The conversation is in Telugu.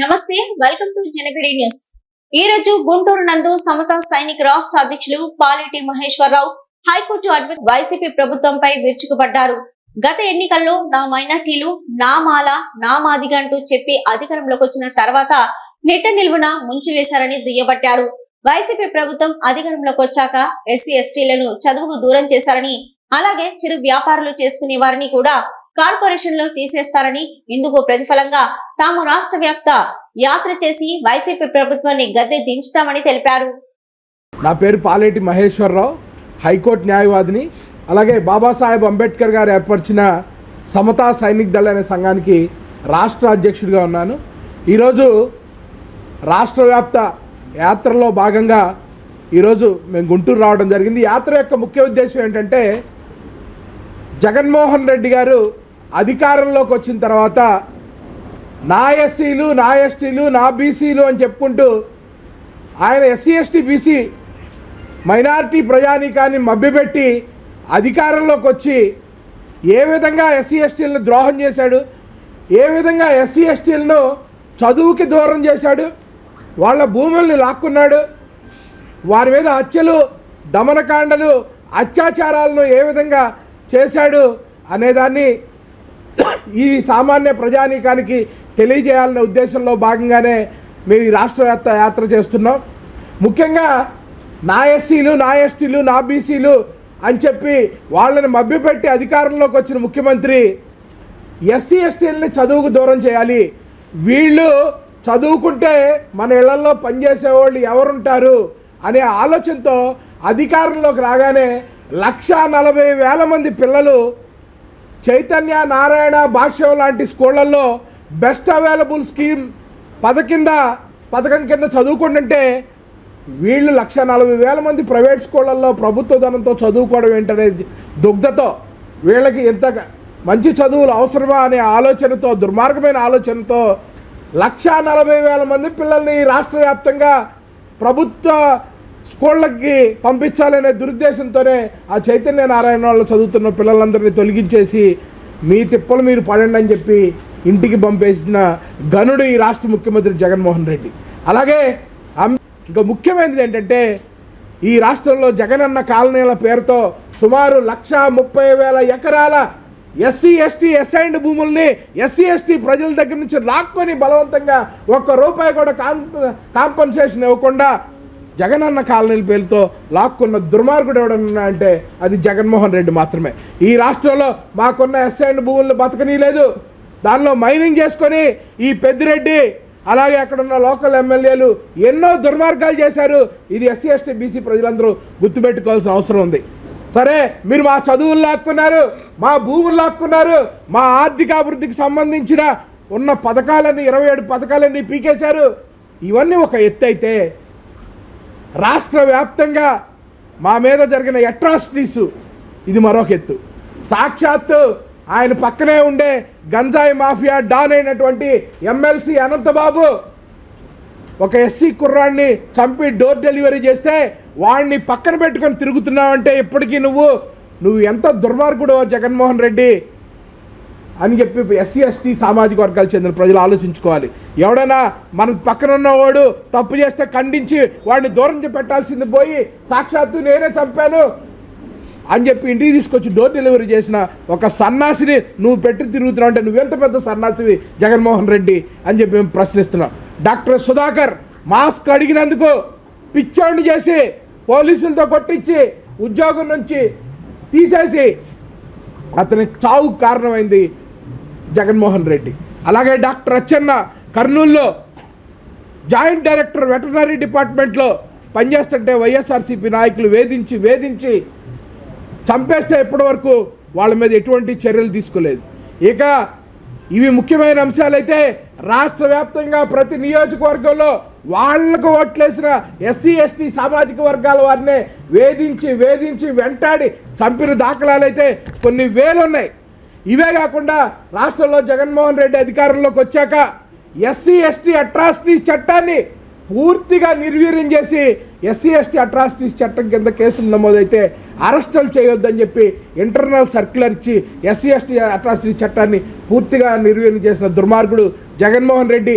నమస్తే వెల్కమ్ టు జనగిరి న్యూస్. ఈ రోజు గుంటూరు నందు సమత సైనిక్ రాష్ట్ర అధ్యక్షులు పాలిటి మహేశ్వరరావు హైకోర్టు అడ్వకేట్ వైసీపీ ప్రభుత్వంపై విరుచుకుపడ్డారు. గత ఎన్నికల్లో నా మైనార్టీలు నా మాల నా మాదిగ అంటూ చెప్పి అధికారంలోకి వచ్చిన తర్వాత నిట్ట నిలువున ముంచివేశారని దుయ్యబట్టారు. వైసీపీ ప్రభుత్వం అధికారంలోకి వచ్చాక ఎస్సీ ఎస్టీలను చదువుకు దూరం చేశారని అలాగే చిరు వ్యాపారులు చేసుకునే వారిని కూడా కార్పొరేషన్లో తీసేస్తారని ఇందుకు ప్రతిఫలంగా తాము రాష్ట్ర వ్యాప్త యాత్ర చేసి వైసీపీ ప్రభుత్వాన్ని గద్దె దించుతామని తెలిపారు. నా పేరు పాలేటి మహేశ్వరరావు హైకోర్టు న్యాయవాదిని అలాగే బాబాసాహెబ్ అంబేద్కర్ గారు ఏర్పరిచిన సమతా సైనిక్ దళ అనే సంఘానికి రాష్ట్ర అధ్యక్షుడిగా ఉన్నాను. ఈరోజు రాష్ట్ర వ్యాప్త యాత్రలో భాగంగా ఈరోజు మేము గుంటూరు రావడం జరిగింది. యాత్ర యొక్క ముఖ్య ఉద్దేశం ఏంటంటే జగన్మోహన్ రెడ్డి గారు అధికారంలోకి వచ్చిన తర్వాత నా ఎస్సీలు నా ఎస్టీలు నా బీసీలు అని చెప్పుకుంటూ ఆయన ఎస్సీ ఎస్టీ బీసీ మైనారిటీ ప్రజానీకాన్ని మభ్యపెట్టి అధికారంలోకి వచ్చి ఏ విధంగా ఎస్సీ ఎస్టీలను ద్రోహం చేశాడు ఏ విధంగా ఎస్సీ ఎస్టీలను చదువుకి దూరం చేశాడు వాళ్ళ భూముల్ని లాక్కున్నాడు వారి మీద హత్యలు దమనకాండలు అత్యాచారాలను ఏ విధంగా చేశాడు అనేదాన్ని ఈ సామాన్య ప్రజానీకానికి తెలియజేయాలనే ఉద్దేశంలో భాగంగానే మేము ఈ రాష్ట్ర యాత్ర చేస్తున్నాం. ముఖ్యంగా నా ఎస్సీలు నా ఎస్టీలు నా బీసీలు అని చెప్పి వాళ్ళని మభ్యపెట్టి అధికారంలోకి వచ్చిన ముఖ్యమంత్రి ఎస్సీ ఎస్టీలని చదువుకు దూరం చేయాలి. వీళ్ళు చదువుకుంటే మన ఇళ్ళలో పనిచేసేవాళ్ళు ఎవరుంటారు అనే ఆలోచనతో అధికారంలోకి రాగానే లక్షా నలభై వేల మంది పిల్లలు చైతన్య నారాయణ భాష్యం లాంటి స్కూళ్ళల్లో బెస్ట్ అవైలబుల్ స్కీమ్ పద కింద పథకం కింద చదువుకుంటుంటే వీళ్ళు లక్ష నలభై వేల మంది ప్రైవేట్ స్కూళ్ళల్లో ప్రభుత్వ ధనంతో చదువుకోవడం ఏంటనే దుగ్ధతో. వీళ్ళకి ఎంత మంచి చదువులు అవసరమా అనే ఆలోచనతో దుర్మార్గమైన ఆలోచనతో లక్ష నలభై వేల మంది పిల్లల్ని రాష్ట్ర వ్యాప్తంగా ప్రభుత్వ స్కూళ్ళకి పంపించాలనే దురుద్దేశంతోనే ఆ చైతన్య నారాయణ వాళ్ళు చదువుతున్న పిల్లలందరినీ తొలగించేసి మీ తిప్పలు మీరు పడండి అని చెప్పి ఇంటికి పంపేసిన గనుడు ఈ రాష్ట్ర ముఖ్యమంత్రి జగన్మోహన్ రెడ్డి. అలాగే ఇంకా ముఖ్యమైనది ఏంటంటే ఈ రాష్ట్రంలో జగనన్న కాలనీల పేరుతో సుమారు లక్ష ముప్పై వేల ఎకరాల ఎస్సీ ఎస్టీ ఎస్ఐండ్ భూముల్ని ఎస్సీ ఎస్టీ ప్రజల దగ్గర నుంచి లాక్కొని బలవంతంగా ఒక్క రూపాయి కూడా కాంపన్సేషన్ ఇవ్వకుండా జగనన్న కాలనీల పేరుతో లాక్కున్న దుర్మార్గుడు ఎవడన్నా అంటే అది జగన్మోహన్ రెడ్డి మాత్రమే. ఈ రాష్ట్రంలో మాకున్న ఎస్ఐండ్ భూములను బతకనీయలేదు. దానిలో మైనింగ్ చేసుకొని ఈ పెద్దిరెడ్డి అలాగే అక్కడున్న లోకల్ ఎమ్మెల్యేలు ఎన్నో దుర్మార్గాలు చేశారు. ఇది ఎస్సీ ఎస్టీ బీసీ ప్రజలందరూ గుర్తుపెట్టుకోవాల్సిన అవసరం ఉంది. సరే మీరు మా చదువులు లాక్కున్నారు మా భూములు లాక్కున్నారు మా ఆర్థిక అభివృద్ధికి సంబంధించిన ఉన్న పథకాలన్నీ ఇరవై ఏడు పథకాలన్నీ పీకేశారు. ఇవన్నీ ఒక ఎత్తు అయితే రాష్ట్ర వ్యాప్తంగా మా మీద జరిగిన అట్రాసిటీస్ ఇది మరొక ఎత్తు. సాక్షాత్తు ఆయన పక్కనే ఉండే గంజాయి మాఫియా డాన్ అయినటువంటి ఎమ్మెల్సీ అనంతబాబు ఒక ఎస్సీ కుర్రాడిని చంపి డోర్ డెలివరీ చేస్తే వాడిని పక్కన పెట్టుకొని తిరుగుతున్నావంటే ఇప్పటికీ నువ్వు నువ్వు ఎంత దుర్మార్గుడో జగన్మోహన్ రెడ్డి. అని చెప్పి ఎస్సీ ఎస్టీ సామాజిక వర్గాలకు చెందిన ప్రజలు ఆలోచించుకోవాలి. ఎవడైనా మన పక్కన ఉన్నవాడు తప్పు చేస్తే ఖండించి వాడిని దూరం పెట్టాల్సింది పోయి సాక్షాత్తు నేనే చంపాను అని చెప్పి ఇంటికి తీసుకొచ్చి డోర్ డెలివరీ చేసిన ఒక సన్నాసిని నువ్వు పెట్టి తిరుగుతున్నావు అంటే నువ్వెంత పెద్ద సన్నాసివి? జగన్మోహన్ రెడ్డి అని చెప్పి మేము ప్రశ్నిస్తున్నాం. డాక్టర్ సుధాకర్ మాస్క్ అడిగినందుకు పిచ్చోడిని చేసి పోలీసులతో కొట్టించి ఉద్యోగం నుంచి తీసేసి అతని చావుకు కారణమైంది. జగన్మోహన్ రెడ్డి. అలాగే డాక్టర్ అచ్చెన్న కర్నూల్లో జాయింట్ డైరెక్టర్ వెటర్నరీ డిపార్ట్మెంట్లో పనిచేస్తుంటే వైఎస్ఆర్సీపీ నాయకులు వేధించి వేధించి చంపేస్తే ఇప్పటివరకు వాళ్ళ మీద ఎటువంటి చర్యలు తీసుకోలేదు. ఇక ఇవి ముఖ్యమైన అంశాలైతే రాష్ట్ర వ్యాప్తంగా ప్రతి నియోజకవర్గంలో వాళ్ళకు ఓట్లేసిన ఎస్సీ ఎస్టీ సామాజిక వర్గాల వారిని వేధించి వేధించి వెంటాడి చంపిన దాఖలాలైతే కొన్ని వేలు ఉన్నాయి ఇవే కాకుండా రాష్ట్రంలో జగన్మోహన్ రెడ్డి అధికారంలోకి వచ్చాక ఎస్సీ ఎస్టీ అట్రాసిటీస్ చట్టాన్ని పూర్తిగా నిర్వీర్యం చేసి ఎస్సీ ఎస్టీ అట్రాసిటీస్ చట్టం కింద కేసులు నమోదైతే అరెస్టులు చేయొద్దని చెప్పి ఇంటర్నల్ సర్క్యులర్ ఇచ్చి ఎస్సీ ఎస్టీ అట్రాసిటీ చట్టాన్ని పూర్తిగా నిర్వీర్యం చేసిన దుర్మార్గుడు జగన్మోహన్ రెడ్డి.